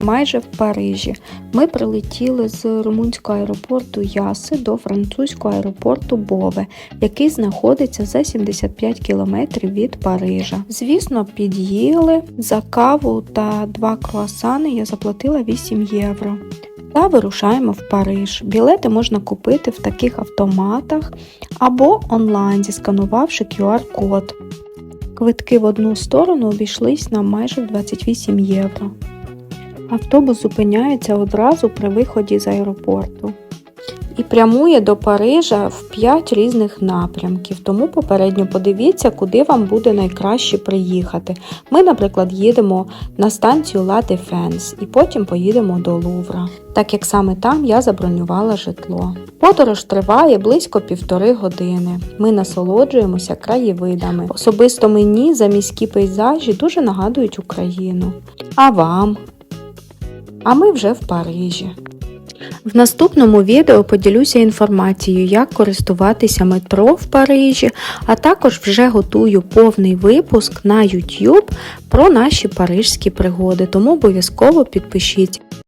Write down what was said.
майже в Парижі. Ми прилетіли з румунського аеропорту Яси до французького аеропорту Бове, який знаходиться за 75 кілометрів від Парижа. Звісно, під'їли за каву та два круасани я заплатила 8 євро. Та вирушаємо в Париж. Білети можна купити в таких автоматах або онлайн, зісканувавши QR-код. Квитки в одну сторону обійшлись нам майже в 28 євро. Автобус зупиняється одразу при виході з аеропорту і прямує до Парижа в 5 різних напрямків. Тому попередньо подивіться, куди вам буде найкраще приїхати. Ми, наприклад, їдемо на станцію La Défense і потім поїдемо до Лувра, так як саме там я забронювала житло. Подорож триває близько півтори години. Ми насолоджуємося краєвидами. Особисто мені за міські пейзажі дуже нагадують Україну. А вам? А ми вже в Парижі. В наступному відео поділюся інформацією, як користуватися метро в Парижі, а також вже готую повний випуск на YouTube про наші парижські пригоди, тому обов'язково підпишіть.